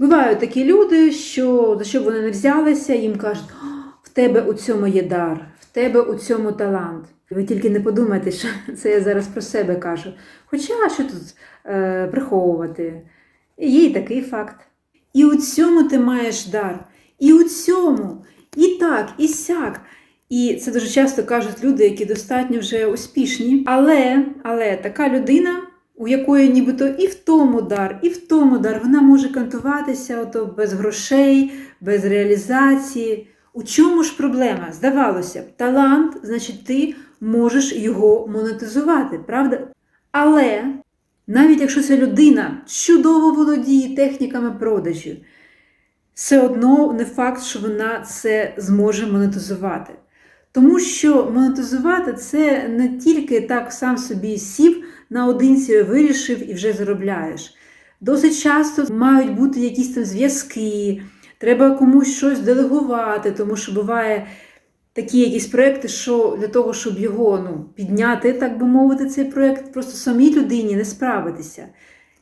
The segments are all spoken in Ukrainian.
Бувають такі люди, що за що б вони не взялися, їм кажуть, «О, в тебе у цьому є дар, в тебе у цьому талант. Ви тільки не подумайте, що це я зараз про себе кажу. Хоча що тут е, приховувати? Є і такий факт. І у цьому ти маєш дар, і у цьому, і так, і сяк. І це дуже часто кажуть люди, які достатньо вже успішні. Але, але така людина, у якої нібито і в тому дар, і в тому дар, вона може кантуватися ото без грошей, без реалізації. У чому ж проблема? Здавалося б, талант, значить, ти можеш його монетизувати, правда? Але навіть якщо ця людина чудово володіє техніками продажів, все одно не факт, що вона це зможе монетизувати. Тому що монетизувати це не тільки так сам собі сів наодинці, вирішив і вже заробляєш. Досить часто мають бути якісь там зв'язки, треба комусь щось делегувати, тому що буває такі якісь проекти, що для того, щоб його ну, підняти, так би мовити, цей проект, просто самій людині не справитися.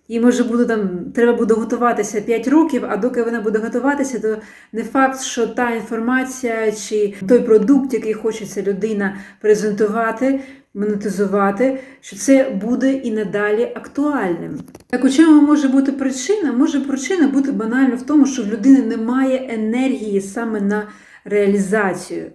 І може буде там, треба буде готуватися 5 років, а доки вона буде готуватися, то не факт, що та інформація чи той продукт, який хочеться людина презентувати, монетизувати, що це буде і надалі актуальним. Так у чому може бути причина? Може причина бути банально в тому, що в людини немає енергії саме на реалізацію.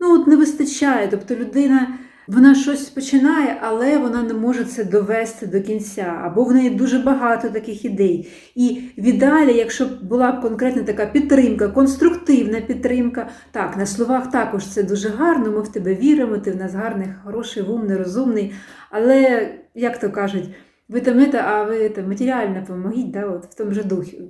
Ну, от не вистачає. Тобто людина вона щось починає, але вона не може це довести до кінця. Або в неї дуже багато таких ідей. І в ідеалі, якщо б була конкретна така підтримка, конструктивна підтримка, так, на словах також це дуже гарно, ми в тебе віримо, ти в нас гарний, хороший, умний, розумний. Але, як то кажуть, ви там это, а ви там матеріально помогіть, да, от в тому же духі.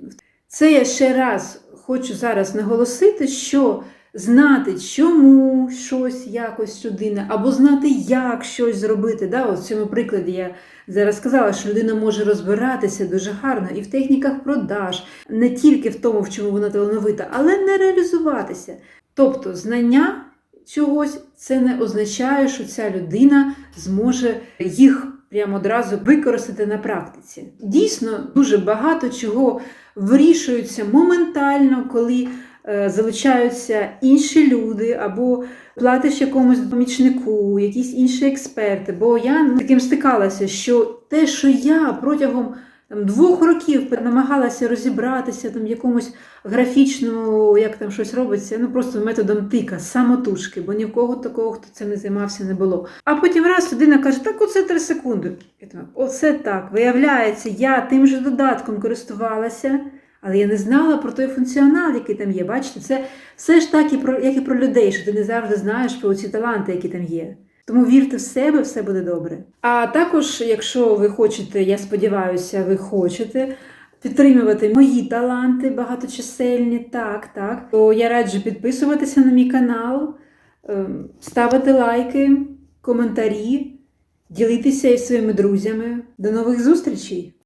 Це я ще раз хочу зараз наголосити, що знати, чому щось якось людина, або знати, як щось зробити. Да? От в цьому прикладі я зараз сказала, що людина може розбиратися дуже гарно і в техніках продаж, не тільки в тому, в чому вона талановита, але не реалізуватися. Тобто знання чогось це не означає, що ця людина зможе їх прямо одразу використати на практиці. Дійсно, дуже багато чого вирішується моментально, коли залучаються інші люди, або платиш якомусь помічнику, якісь інші експерти. Бо я ну, таким стикалася, що те, що я протягом там, двох років намагалася розібратися там якомусь графічному, як там щось робиться, ну просто методом тика, самотужки, бо ні в кого такого, хто цим не займався, не було. А потім раз людина каже, так оце три секунди. Я думаю, оце так. Виявляється, я тим же додатком користувалася. Але я не знала про той функціонал, який там є. Бачите, це все ж так, і про, як і про людей, що ти не завжди знаєш про ці таланти, які там є. Тому вірте в себе, все буде добре. А також, якщо ви хочете, я сподіваюся, ви хочете підтримувати мої таланти багаточисельні, так, так, то я раджу підписуватися на мій канал, ем, ставити лайки, коментарі, ділитися із своїми друзями. До нових зустрічей!